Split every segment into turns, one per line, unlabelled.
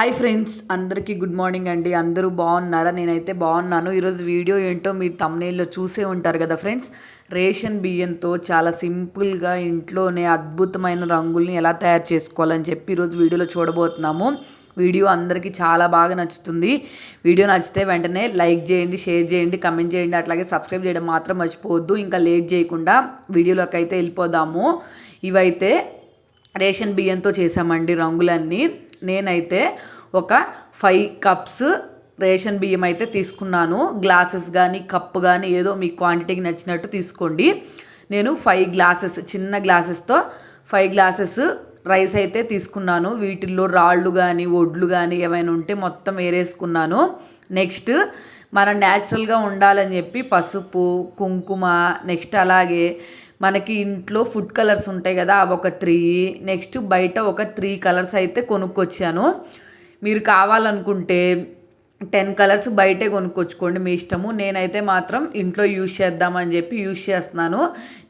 Hi friends అందరికీ good morning అండి. అందరూ బాగున్నారా? నేనైతే బాగున్నాను. ఈరోజు వీడియో ఏంటో మీరు తమ్నేల్లో చూసే ఉంటారు కదా ఫ్రెండ్స్ రేషన్ బియ్యంతో చాలా సింపుల్గా ఇంట్లోనే అద్భుతమైన రంగుల్ని ఎలా తయారు చేసుకోవాలని చెప్పి ఈరోజు వీడియోలో చూడబోతున్నాము. వీడియో అందరికీ చాలా బాగా నచ్చుతుంది. వీడియో నచ్చితే వెంటనే లైక్ చేయండి షేర్ చేయండి కమెంట్ చేయండి. అట్లాగే సబ్స్క్రైబ్ చేయడం మాత్రం మర్చిపోవద్దు. ఇంకా లేట్ చేయకుండా వీడియోలోకి అయితే వెళ్ళిపోదాము. ఇవైతే రేషన్ బియ్యంతో చేసామండి రంగులన్నీ. నేనైతే ఒక ఫైవ్ కప్స్ రేషన్ బియ్యం అయితే తీసుకున్నాను. గ్లాసెస్ కానీ కప్పు కానీ ఏదో మీ క్వాంటిటీకి నచ్చినట్టు తీసుకోండి. నేను ఫైవ్ గ్లాసెస్ చిన్న గ్లాసెస్తో ఫైవ్ గ్లాసెస్ రైస్ అయితే తీసుకున్నాను. వీటిల్లో రాళ్ళు కానీ ఒడ్లు కానీ ఏమైనా ఉంటే మొత్తం వేరేసుకున్నాను నెక్స్ట్ మనం న్యాచురల్గా ఉండాలని చెప్పి పసుపు కుంకుమ నెక్స్ట్ అలాగే మనకి ఇంట్లో ఫుడ్ కలర్స్ ఉంటాయి కదా అవి ఒక త్రీ నెక్స్ట్ బయట ఒక త్రీ కలర్స్ అయితే కొనుక్కొచ్చాను. మీరు కావాలనుకుంటే టెన్ కలర్స్ బయటే కొనుక్కొచ్చుకోండి మీ ఇష్టము. నేనైతే మాత్రం ఇంట్లో యూజ్ చేద్దామని చెప్పి యూజ్ చేస్తున్నాను.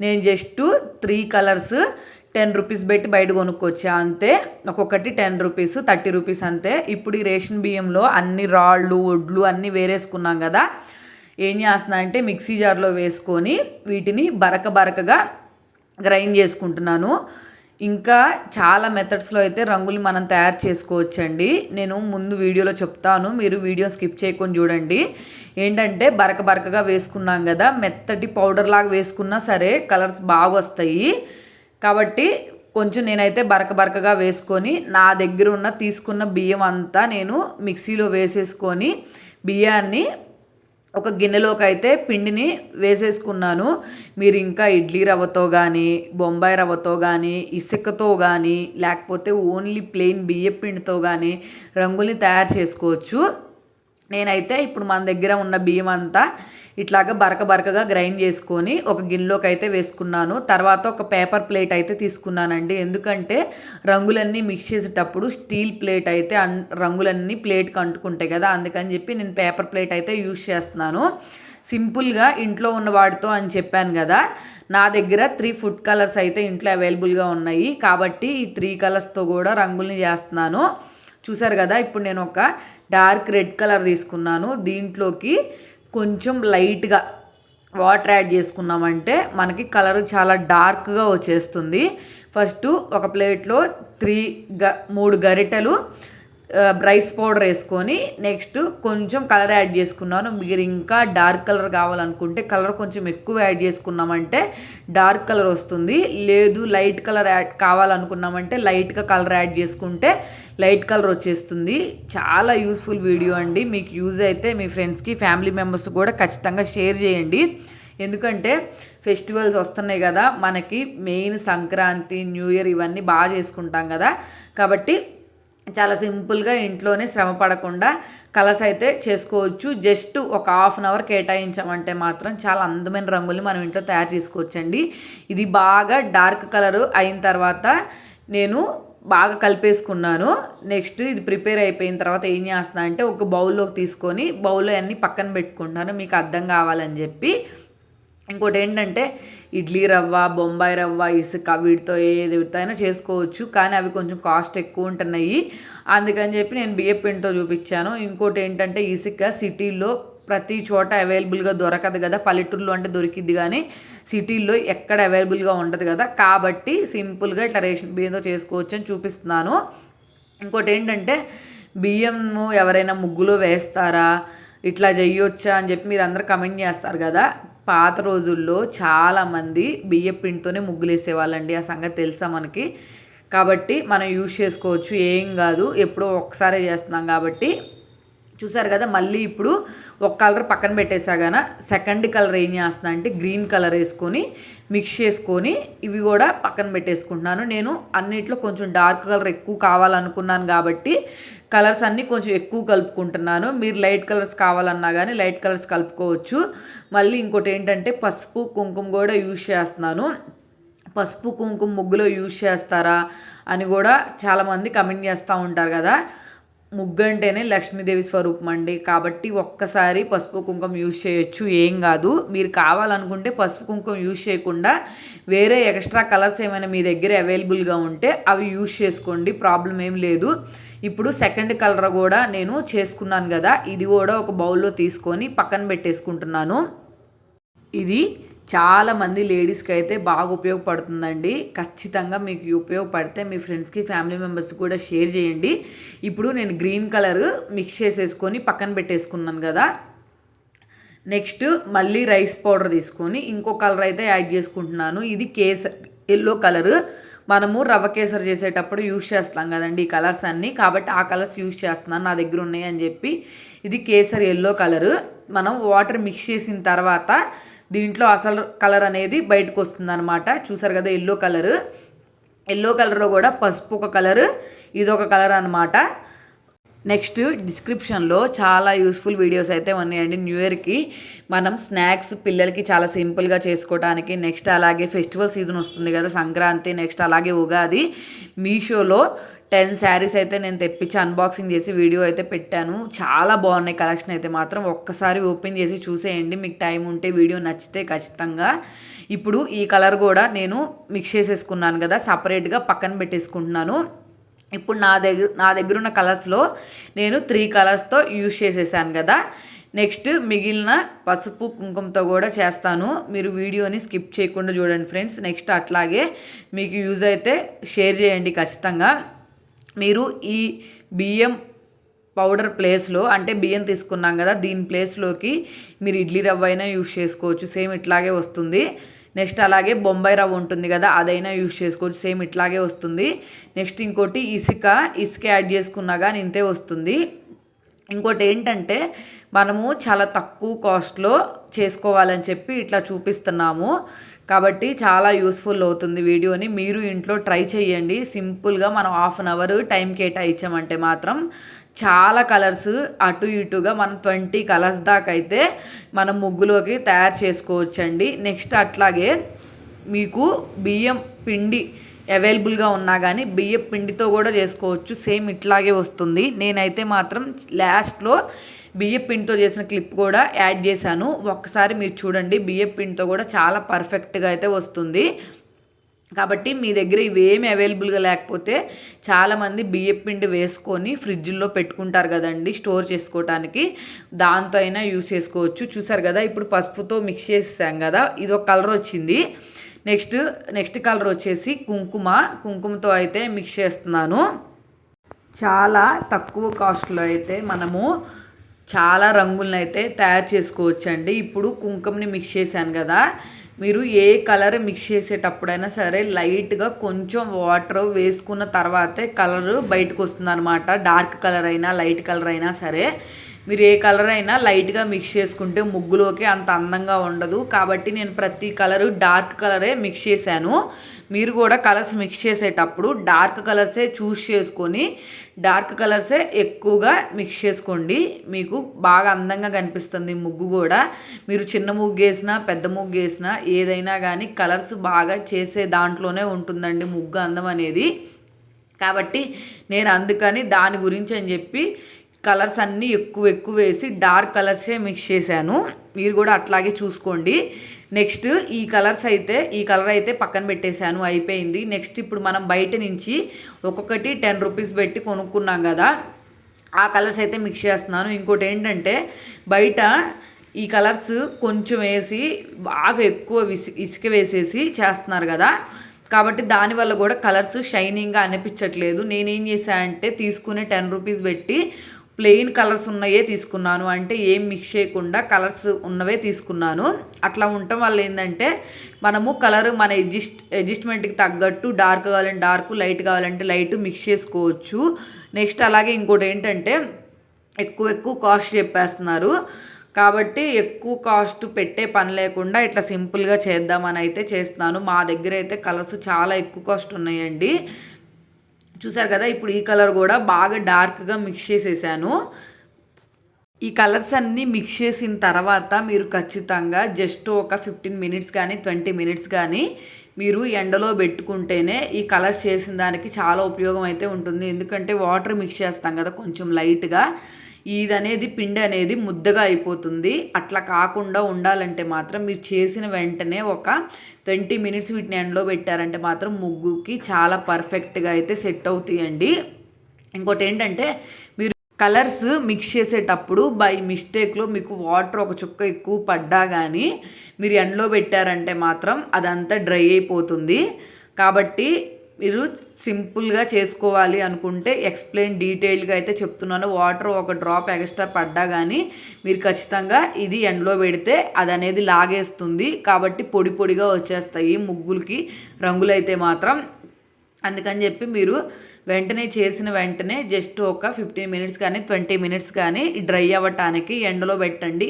నేను just three colours ten rupees పెట్టి బయట కొనుక్కొచ్చా అంతే ఒక్కొక్కటి టెన్ రూపీస్ థర్టీ రూపీస్ అంతే. ఇప్పుడు ఈ రేషన్ బియ్యంలో అన్ని రాళ్ళు ఒడ్లు అన్నీ వేరేసుకున్నాం కదా. ఏం చేస్తున్నా అంటే మిక్సీ జార్లో వేసుకొని వీటిని బరక బరకగా గ్రైండ్ చేసుకుంటున్నాను. ఇంకా చాలా మెథడ్స్లో అయితే రంగులు మనం తయారు చేసుకోవచ్చండి. నేను ముందు వీడియోలో చెప్తాను. మీరు వీడియో స్కిప్ చేయకుండా చూడండి. ఏంటంటే బరక బరకగా వేసుకున్నాం కదా. మెత్తటి పౌడర్ లాగా వేసుకున్నా సరే కలర్స్ బాగా వస్తాయి కాబట్టి కొంచెం నేనైతే బరక బరకగా వేసుకొని నా దగ్గర ఉన్న తీసుకున్న బియ్యం అంతా నేను మిక్సీలో వేసేసుకొని బియ్యాన్ని ఒక గిన్నెలోకి అయితే పిండిని వేసేసుకున్నాను. మీరు ఇంకా ఇడ్లీ రవ్వతో కానీ బొంబాయి రవ్వతో కానీ ఇసుకతో కానీ లేకపోతే ఓన్లీ ప్లెయిన్ బియ్య పిండితో కానీ రంగుల్ని తయారు చేసుకోవచ్చు. నేనైతే ఇప్పుడు మన దగ్గర ఉన్న బియ్యం అంతా ఇట్లాగా బరక బరకగా గ్రైండ్ చేసుకొని ఒక గిన్నెలోకి అయితే వేసుకున్నాను. తర్వాత ఒక పేపర్ ప్లేట్ అయితే తీసుకున్నానండి. ఎందుకంటే రంగులన్నీ మిక్స్ చేసేటప్పుడు స్టీల్ ప్లేట్ అయితే అన్ రంగులన్నీ ప్లేట్కి అంటుకుంటాయి కదా అందుకని చెప్పి నేను పేపర్ ప్లేట్ అయితే యూజ్ చేస్తున్నాను. సింపుల్గా ఇంట్లో ఉన్న వాటితో అని చెప్పాను కదా నా దగ్గర త్రీ ఫుడ్ కలర్స్ అయితే ఇంట్లో అవైలబుల్గా ఉన్నాయి. కాబట్టి ఈ త్రీ కలర్స్తో కూడా రంగుల్ని చేస్తున్నాను. చూసారు కదా ఇప్పుడు నేను ఒక డార్క్ రెడ్ కలర్ తీసుకున్నాను. దీంట్లోకి కొంచెం లైట్గా వాటర్ యాడ్ చేసుకున్నామంటే మనకి కలర్ చాలా డార్క్గా వచ్చేస్తుంది. ఫస్ట్ ఒక ప్లేట్లో త్రీ గ మూడు గరిటెలు రైస్ పౌడర్ వేసుకొని నెక్స్ట్ కొంచెం కలర్ యాడ్ చేసుకున్నాను. మీరు ఇంకా డార్క్ కలర్ కావాలనుకుంటే కలర్ కొంచెం ఎక్కువ యాడ్ చేసుకున్నామంటే డార్క్ కలర్ వస్తుంది. లేదు లైట్ కలర్ యాడ్ కావాలనుకున్నామంటే లైట్గా కలర్ యాడ్ చేసుకుంటే లైట్ కలర్ వచ్చేస్తుంది. చాలా యూస్ఫుల్ వీడియో అండి. మీకు యూజ్ అయితే మీ ఫ్రెండ్స్కి ఫ్యామిలీ మెంబర్స్ కూడా ఖచ్చితంగా షేర్ చేయండి. ఎందుకంటే ఫెస్టివల్స్ వస్తున్నాయి కదా మనకి మెయిన్ సంక్రాంతి న్యూ ఇయర్ ఇవన్నీ బాగా చేసుకుంటాం కదా. కాబట్టి చాలా సింపుల్గా ఇంట్లోనే శ్రమ పడకుండా కలర్స్ అయితే చేసుకోవచ్చు. జస్ట్ ఒక హాఫ్ అన్ అవర్ కేటాయించామంటే మాత్రం చాలా అందమైన రంగుల్ని మనం ఇంట్లో తయారు చేసుకోవచ్చండి. ఇది బాగా డార్క్ కలర్ అయిన తర్వాత నేను బాగా కలిపేసుకున్నాను. నెక్స్ట్ ఇది ప్రిపేర్ అయిపోయిన తర్వాత ఏం చేస్తున్నా అంటే ఒక బౌల్లోకి తీసుకొని బౌల్లో అన్నీ పక్కన పెట్టుకుంటాను మీకు అర్థం కావాలని చెప్పి ఇంకోటి ఏంటంటే ఇడ్లీ రవ్వ బొంబాయి రవ్వ ఇసుక వీటితో ఏది అయినా చేసుకోవచ్చు. కానీ అవి కొంచెం కాస్ట్ ఎక్కువ ఉంటున్నాయి. అందుకని చెప్పి నేను బియ్యం పిండితో చూపించాను. ఇంకోటి ఏంటంటే ఇసుక సిటీల్లో ప్రతి చోట అవైలబుల్గా దొరకదు కదా. పల్లెటూరులో అంటే దొరికిద్ది కానీ సిటీల్లో ఎక్కడ అవైలబుల్గా ఉండదు కదా. కాబట్టి సింపుల్గా ఇట్లా రేషన్ బియ్యంతో చేసుకోవచ్చు అని చూపిస్తున్నాను. ఇంకోటి ఏంటంటే బియ్యము ఎవరైనా ముగ్గులో వేస్తారా? ఇట్లా చేయొచ్చా అని చెప్పి మీరు అందరు కమెంట్ చేస్తారు కదా. పాత రోజుల్లో చాలామంది బియ్య పిండితోనే ముగ్గులు వేసేవాళ్ళండి ఆ సంగతి తెలుసా మనకి? కాబట్టి మనం యూజ్ చేసుకోవచ్చు. ఏం కాదు. ఎప్పుడో ఒకసారి చేస్తున్నాం కాబట్టి చూసారు కదా మళ్ళీ ఇప్పుడు ఒక కలర్ పక్కన పెట్టేసాగాన సెకండ్ కలర్ ఏం చేస్తున్నా అంటే గ్రీన్ కలర్ వేసుకొని మిక్స్ చేసుకొని ఇవి కూడా పక్కన పెట్టేసుకుంటున్నాను. నేను అన్నిట్లో కొంచెం డార్క్ కలర్ ఎక్కువ కావాలనుకున్నాను కాబట్టి కలర్స్ అన్నీ కొంచెం ఎక్కువ కలుపుకుంటున్నాను. మీరు లైట్ కలర్స్ కావాలన్నా కానీ లైట్ కలర్స్ కలుపుకోవచ్చు. మళ్ళీ ఇంకోటి ఏంటంటే పసుపు కుంకుమ కూడా యూజ్ చేస్తున్నాను. పసుపు కుంకుమ ముగ్గులో యూజ్ చేస్తారా అని కూడా చాలామంది కమెంట్ చేస్తూ ఉంటారు కదా. ముగ్గు అంటేనే లక్ష్మీదేవి స్వరూపం అండి. కాబట్టి ఒక్కసారి పసుపు కుంకుమ యూజ్ చేయొచ్చు ఏం కాదు. మీరు కావాలనుకుంటే పసుపు కుంకుమ యూజ్ చేయకుండా వేరే ఎక్స్ట్రా కలర్స్ ఏమైనా మీ దగ్గర అవైలబుల్గా ఉంటే అవి యూజ్ చేసుకోండి ప్రాబ్లం ఏం లేదు. ఇప్పుడు సెకండ్ కలర్ కూడా నేను చేసుకున్నాను కదా ఇది కూడా ఒక బౌల్లో తీసుకొని పక్కన పెట్టేసుకుంటున్నాను. ఇది చాలామంది లేడీస్కి అయితే బాగా ఉపయోగపడుతుందండి. ఖచ్చితంగా మీకు ఉపయోగపడితే మీ ఫ్రెండ్స్కి ఫ్యామిలీ మెంబర్స్ కూడా షేర్ చేయండి. ఇప్పుడు నేను గ్రీన్ కలర్ మిక్స్ చేసేసుకొని పక్కన పెట్టేసుకున్నాను కదా. నెక్స్ట్ మళ్ళీ రైస్ పౌడర్ తీసుకొని ఇంకో కలర్ అయితే యాడ్ చేసుకుంటున్నాను. ఇది కేసర్ ఎల్లో కలర్ మనము రవ్వ కేసరి చేసేటప్పుడు యూజ్ చేస్తాం కదండి ఈ కలర్స్ అన్నీ. కాబట్టి ఆ కలర్స్ యూజ్ చేస్తున్నాను. నా దగ్గర ఉన్నాయి అని చెప్పి ఇది కేసరి ఎల్లో కలరు మనం వాటర్ మిక్స్ చేసిన తర్వాత దీంట్లో అసలు కలర్ అనేది బయటకు వస్తుంది అనమాట చూసారు కదా ఎల్లో కలర్. ఎల్లో కలర్లో కూడా పసుపు ఒక కలర్ ఇది ఒక కలర్ అనమాట నెక్స్ట్ డిస్క్రిప్షన్లో చాలా యూస్ఫుల్ వీడియోస్ అయితే ఉన్నాయండి. న్యూ ఇయర్కి మనం స్నాక్స్ పిల్లలకి చాలా సింపుల్గా చేసుకోవడానికి నెక్స్ట్ అలాగే ఫెస్టివల్ సీజన్ వస్తుంది కదా సంక్రాంతి నెక్స్ట్ అలాగే ఉగాది. మీషోలో టెన్ శారీస్ అయితే నేను తెప్పించి అన్బాక్సింగ్ చేసి వీడియో అయితే పెట్టాను. చాలా బాగున్నాయి కలెక్షన్ అయితే మాత్రం. ఒక్కసారి ఓపెన్ చేసి చూసేయండి. మీకు టైం ఉంటే వీడియో నచ్చితే ఖచ్చితంగా. ఇప్పుడు ఈ కలర్ కూడా నేను మిక్స్ చేసేసుకున్నాను కదా సపరేట్గా పక్కన పెట్టేసుకుంటున్నాను. ఇప్పుడు నా దగ్గర నా దగ్గర ఉన్న కలర్స్లో నేను త్రీ కలర్స్తో యూజ్ చేసేసాను కదా. నెక్స్ట్ మిగిలిన పసుపు కుంకుమతో కూడా చేస్తాను. మీరు వీడియోని స్కిప్ చేయకుండా చూడండి ఫ్రెండ్స్ నెక్స్ట్ అట్లాగే మీకు యూజ్ అయితే షేర్ చేయండి ఖచ్చితంగా. మీరు ఈ బియ్యం పౌడర్ ప్లేస్లో అంటే బియ్యం తీసుకున్నాం కదా దీని ప్లేస్లోకి మీరు ఇడ్లీ రవ్వ అయినా యూజ్ చేసుకోవచ్చు. సేమ్ ఇట్లాగే వస్తుంది. నెక్స్ట్ అలాగే బొంబాయి రవ్వ ఉంటుంది కదా అదైనా యూస్ చేసుకోవచ్చు. సేమ్ ఇట్లాగే వస్తుంది. నెక్స్ట్ ఇంకోటి ఇసుక ఇసుక యాడ్ చేసుకున్నా కానీ ఇంతే వస్తుంది. ఇంకోటి ఏంటంటే మనము చాలా తక్కువ కాస్ట్లో చేసుకోవాలని చెప్పి ఇట్లా చూపిస్తున్నాము. కాబట్టి చాలా యూస్ఫుల్ అవుతుంది వీడియోని. మీరు ఇంట్లో ట్రై చేయండి సింపుల్గా మనం హాఫ్ అన్ అవర్ టైం కేటాయించామంటే మాత్రం చాలా కలర్స్ అటు ఇటుగా మనం ట్వంటీ కలర్స్ దాకా అయితే మనం ముగ్గులోకి తయారు చేసుకోవచ్చండి. నెక్స్ట్ అట్లాగే మీకు బియ్యం పిండి అవైలబుల్గా ఉన్నా కానీ బియ్యం పిండితో కూడా చేసుకోవచ్చు. సేమ్ ఇట్లాగే వస్తుంది. నేనైతే మాత్రం లాస్ట్లో బియ్యం పిండితో చేసిన క్లిప్ కూడా యాడ్ చేశాను. ఒక్కసారి మీరు చూడండి బియ్యం పిండితో కూడా చాలా పర్ఫెక్ట్గా అయితే వస్తుంది. కాబట్టి మీ దగ్గర ఇవేమి అవైలబుల్గా లేకపోతే చాలామంది బియ్యం పిండి వేసుకొని ఫ్రిడ్జ్లో పెట్టుకుంటారు కదండి స్టోర్ చేసుకోవటానికి దాంతో అయినా యూస్ చేసుకోవచ్చు. చూసారు కదా ఇప్పుడు పసుపుతో మిక్స్ చేసాం కదా ఇది ఒక కలర్ వచ్చింది. నెక్స్ట్ నెక్స్ట్ కలర్ వచ్చేసి కుంకుమ. కుంకుమతో అయితే మిక్స్ చేస్తున్నాను. చాలా తక్కువ కాస్ట్లో అయితే మనము చాలా రంగులను అయితే తయారు చేసుకోవచ్చండి. ఇప్పుడు కుంకుమని మిక్స్ చేశాను కదా మీరు ఏ కలర్ మిక్స్ చేసేటప్పుడైనా సరే లైట్గా కొంచెం వాటర్ వేసుకున్న తర్వాతే కలర్ బయటకు వస్తుంది అనమాట డార్క్ కలర్ అయినా లైట్ కలర్ అయినా సరే. మీరు ఏ కలర్ అయినా లైట్గా మిక్స్ చేసుకుంటే ముగ్గులోకి అంత అందంగా ఉండదు. కాబట్టి నేను ప్రతి కలరు డార్క్ కలరే మిక్స్ చేశాను. మీరు కూడా కలర్స్ మిక్స్ చేసేటప్పుడు డార్క్ కలర్సే చూస్ చేసుకొని డార్క్ కలర్సే ఎక్కువగా మిక్స్ చేసుకోండి. మీకు బాగా అందంగా కనిపిస్తుంది ముగ్గు కూడా. మీరు చిన్న ముగ్గు వేసినా పెద్ద ముగ్గు వేసినా ఏదైనా కానీ కలర్స్ బాగా చేసే దాంట్లోనే ఉంటుందండి ముగ్గు అందం అనేది. కాబట్టి నేను అందుకని దాని గురించి అని చెప్పి కలర్స్ అన్నీ ఎక్కువ ఎక్కువ వేసి డార్క్ కలర్సే మిక్స్ చేశాను. మీరు కూడా అట్లాగే చూసుకోండి. నెక్స్ట్ ఈ కలర్స్ అయితే ఈ కలర్ అయితే పక్కన పెట్టేశాను అయిపోయింది. నెక్స్ట్ ఇప్పుడు మనం బయట నుంచి ఒక్కొక్కటి టెన్ రూపీస్ పెట్టి కొనుక్కున్నాం కదా ఆ కలర్స్ అయితే మిక్స్ చేస్తున్నాను. ఇంకోటి ఏంటంటే బయట ఈ కలర్స్ కొంచెం వేసి బాగా ఎక్కువ ఇసుక వేసేసి చేస్తున్నారు కదా కాబట్టి దానివల్ల కూడా కలర్స్ షైనింగ్గా అనిపించట్లేదు. నేనేం చేశానంటే అంటే తీసుకునే టెన్ రూపీస్ పెట్టి ప్లెయిన్ కలర్స్ ఉన్నాయే తీసుకున్నాను. అంటే ఏం మిక్స్ చేయకుండా కలర్స్ ఉన్నవే తీసుకున్నాను. అట్లా ఉండటం వల్ల ఏంటంటే మనము కలర్ మన అడ్జస్ట్ అడ్జస్ట్మెంట్కి తగ్గట్టు డార్క్ కావాలంటే డార్క్ లైట్ కావాలంటే లైట్ మిక్స్ చేసుకోవచ్చు. నెక్స్ట్ అలాగే ఇంకోటి ఏంటంటే ఎక్కువ ఎక్కువ కాస్ట్ చెప్పేస్తున్నారు. కాబట్టి ఎక్కువ కాస్ట్ పెట్టే పని లేకుండా ఇట్లా సింపుల్గా చేద్దామని అయితే చేస్తున్నాను. మా దగ్గర అయితే కలర్స్ చాలా ఎక్కువ కాస్ట్ ఉన్నాయండి. చూసారు కదా ఇప్పుడు ఈ కలర్ కూడా బాగా డార్క్గా మిక్స్ చేసేసాను. ఈ కలర్స్ అన్నీ మిక్స్ చేసిన తర్వాత మీరు ఖచ్చితంగా జస్ట్ ఒక ఫిఫ్టీన్ మినిట్స్ కానీ ట్వంటీ మినిట్స్ కానీ మీరు ఎండలో పెట్టుకుంటేనే ఈ కలర్స్ చేసిన దానికి చాలా ఉపయోగం అయితే ఉంటుంది. ఎందుకంటే వాటర్ మిక్స్ చేస్తాం కదా కొంచెం లైట్గా. ఇది అనేది పిండి అనేది ముద్దగా అయిపోతుంది. అట్లా కాకుండా ఉండాలంటే మాత్రం మీరు చేసిన వెంటనే ఒక ట్వంటీ మినిట్స్ వీటిని ఎండలో పెట్టారంటే మాత్రం ముగ్గుకి చాలా పర్ఫెక్ట్గా అయితే సెట్ అవుతాయండి. ఇంకోటి ఏంటంటే మీరు కలర్స్ మిక్స్ చేసేటప్పుడు బై మిస్టేక్లో మీకు వాటర్ ఒక చుక్క ఎక్కువ పడ్డా కానీ మీరు ఎండలో పెట్టారంటే మాత్రం అదంతా డ్రై అయిపోతుంది. కాబట్టి మీరు సింపుల్గా చేసుకోవాలి అనుకుంటే ఎక్స్ప్లెయిన్ డీటెయిల్గా అయితే చెప్తున్నాను. వాటర్ ఒక డ్రాప్ ఎక్స్ట్రా పడ్డా కానీ మీరు ఖచ్చితంగా ఇది ఎండలో పెడితే అది అనేది లాగేస్తుంది. కాబట్టి పొడి పొడిగా వచ్చేస్తాయి ముగ్గులకి. రంగులు అయితే మాత్రం అందుకని చెప్పి మీరు వెంటనే చేసిన వెంటనే జస్ట్ ఒక ఫిఫ్టీన్ మినిట్స్ కానీ ట్వంటీ మినిట్స్ కానీ డ్రై అవ్వటానికి ఎండలో పెట్టండి.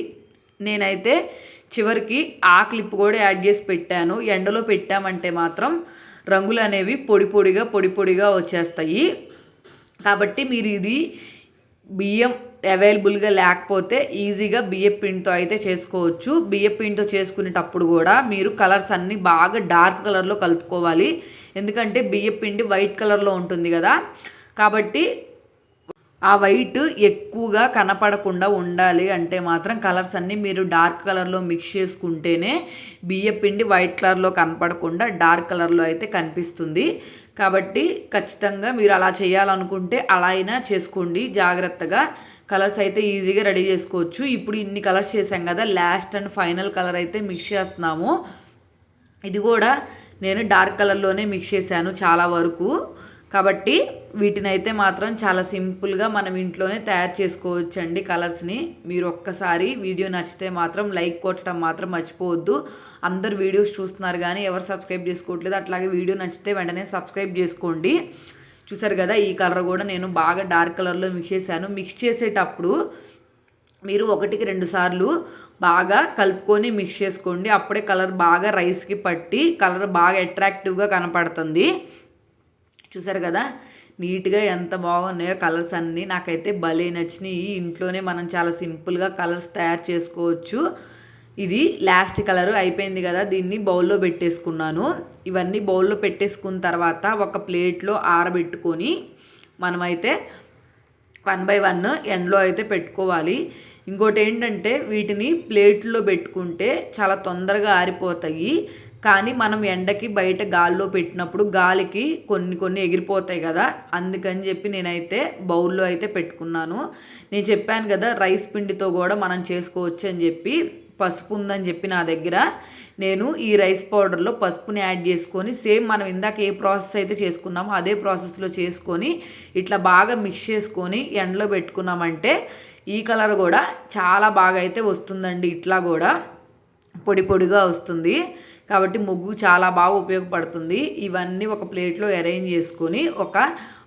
నేనైతే చివరికి ఆ క్లిప్ కూడా యాడ్ చేసి పెట్టాను. ఎండలో పెట్టామంటే మాత్రం రంగులు అనేవి పొడి పొడిగా పొడి పొడిగా వచ్చేస్తాయి. కాబట్టి మీరు ఇది బియ్యం అవైలబుల్గా లేకపోతే ఈజీగా బియ్యం పిండితో అయితే చేసుకోవచ్చు. బియ్యం పిండితో చేసుకునేటప్పుడు కూడా మీరు కలర్స్ అన్నీ బాగా డార్క్ కలర్లో కలుపుకోవాలి. ఎందుకంటే బియ్యం పిండి వైట్ కలర్లో ఉంటుంది కదా. కాబట్టి ఆ వైట్ ఎక్కువగా కనపడకుండా ఉండాలి అంటే మాత్రం కలర్స్ అన్నీ మీరు డార్క్ కలర్లో మిక్స్ చేసుకుంటేనే బియ్య పిండి వైట్ కలర్లో కనపడకుండా డార్క్ కలర్లో అయితే కనిపిస్తుంది. కాబట్టి ఖచ్చితంగా మీరు అలా చేయాలనుకుంటే అలా అయినా చేసుకోండి. జాగ్రత్తగా కలర్స్ అయితే ఈజీగా రెడీ చేసుకోవచ్చు. ఇప్పుడు ఇన్ని కలర్స్ చేసాం కదా లాస్ట్ అండ్ ఫైనల్ కలర్ అయితే మిక్స్ చేస్తున్నాము. ఇది కూడా నేను డార్క్ కలర్లోనే మిక్స్ చేశాను చాలా వరకు. కాబట్టి వీటిని అయితే మాత్రం చాలా సింపుల్గా మనం ఇంట్లోనే తయారు చేసుకోవచ్చండి కలర్స్ని. మీరు ఒక్కసారి వీడియో నచ్చితే మాత్రం లైక్ కొట్టడం మాత్రం మర్చిపోవద్దు. అందరు వీడియోస్ చూస్తున్నారు కానీ ఎవరు సబ్స్క్రైబ్ చేసుకోవట్లేదు అట్లాగే వీడియో నచ్చితే వెంటనే సబ్స్క్రైబ్ చేసుకోండి. చూసారు కదా ఈ కలర్ కూడా నేను బాగా డార్క్ కలర్లో మిక్స్ చేశాను. మిక్స్ చేసేటప్పుడు మీరు ఒకటికి రెండు సార్లు బాగా కలుపుకొని మిక్స్ చేసుకోండి. అప్పుడే కలర్ బాగా రైస్కి పట్టి కలర్ బాగా అట్రాక్టివ్గా కనపడుతుంది. చూసారు కదా? నీట్గా ఎంత బాగున్నాయో కలర్స్ అన్నీ నాకైతే భలే నచ్చినాయి. ఇంట్లోనే మనం చాలా సింపుల్గా కలర్స్ తయారు చేసుకోవచ్చు. ఇది లాస్ట్ కలర్ అయిపోయింది కదా? దీన్ని బౌల్లో పెట్టేసుకున్నాను. ఇవన్నీ బౌల్లో పెట్టేసుకున్న తర్వాత ఒక ప్లేట్లో ఆరబెట్టుకొని మనమైతే వన్ బై వన్ ఎండ్లో అయితే పెట్టుకోవాలి. ఇంకోటి ఏంటంటే వీటిని ప్లేట్లో పెట్టుకుంటే చాలా తొందరగా ఆరిపోతాయి. కానీ మనం ఎండకి బయట గాల్లో పెట్టినప్పుడు గాలికి కొన్ని కొన్ని ఎగిరిపోతాయి కదా. అందుకని చెప్పి నేనైతే బౌల్లో అయితే పెట్టుకున్నాను. నేను చెప్పాను కదా రైస్ పిండితో కూడా మనం చేసుకోవచ్చు అని చెప్పి పసుపు ఉందని చెప్పి నా దగ్గర. నేను ఈ రైస్ పౌడర్లో పసుపుని యాడ్ చేసుకొని సేమ్ మనం ఇందాక ఏ ప్రాసెస్ అయితే చేసుకున్నామో అదే ప్రాసెస్లో చేసుకొని ఇట్లా బాగా మిక్స్ చేసుకొని ఎండలో పెట్టుకున్నామంటే ఈ కలర్ కూడా చాలా బాగా అయితే వస్తుందండి. ఇట్లా కూడా పొడి పొడిగా వస్తుంది. కాబట్టి ముగ్గు చాలా బాగా ఉపయోగపడుతుంది. ఇవన్నీ ఒక ప్లేట్లో అరేంజ్ చేసుకొని ఒక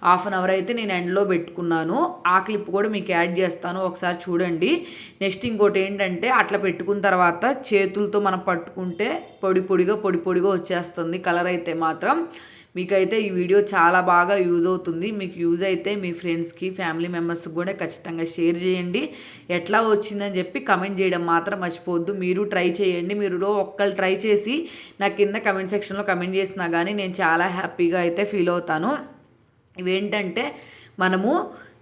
హాఫ్ అన్ అవర్ అయితే నేను ఎండ్లో పెట్టుకున్నాను. ఆ క్లిప్ కూడా మీకు యాడ్ చేస్తాను. ఒకసారి చూడండి. నెక్స్ట్ ఇంకోటి ఏంటంటే అట్లా పెట్టుకున్న తర్వాత చేతులతో మనం పట్టుకుంటే పొడి పొడిగా పొడి పొడిగా వచ్చేస్తుంది. కలర్ అయితే మాత్రం మీకైతే ఈ వీడియో చాలా బాగా యూజ్ అవుతుంది. మీకు యూజ్ అయితే మీ ఫ్రెండ్స్కి ఫ్యామిలీ మెంబర్స్కి కూడా ఖచ్చితంగా షేర్ చేయండి. ఎట్లా వచ్చిందని చెప్పి కమెంట్ చేయడం మాత్రం మర్చిపోవద్దు. మీరు ట్రై చేయండి. మీరు ఒక్కళ్ళు ట్రై చేసి నా కింద కమెంట్ సెక్షన్లో కమెంట్ చేసినా కానీ నేను చాలా హ్యాపీగా అయితే ఫీల్ అవుతాను. ఇవేంటంటే మనము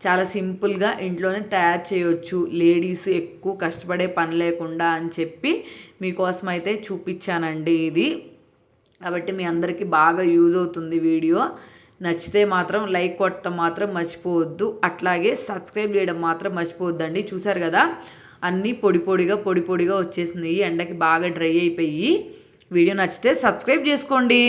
చాలా సింపుల్గా ఇంట్లోనే తయారు చేయొచ్చు. లేడీస్ ఎక్కువ కష్టపడే పని లేకుండా అని చెప్పి మీకోసం అయితే చూపించానండి ఇది. కాబట్టి మీ అందరికీ బాగా యూజ్ అవుతుంది వీడియో. నచ్చితే మాత్రం లైక్ కొట్టడం మాత్రం మర్చిపోవద్దు. అట్లాగే సబ్స్క్రైబ్ చేయడం మాత్రం మర్చిపోవద్దండి. చూసారు కదా? అన్నీ పొడి పొడిగా పొడి పొడిగా వచ్చేసింది ఎండకి బాగా డ్రై అయిపోయి. వీడియో నచ్చితే సబ్స్క్రైబ్ చేసుకోండి.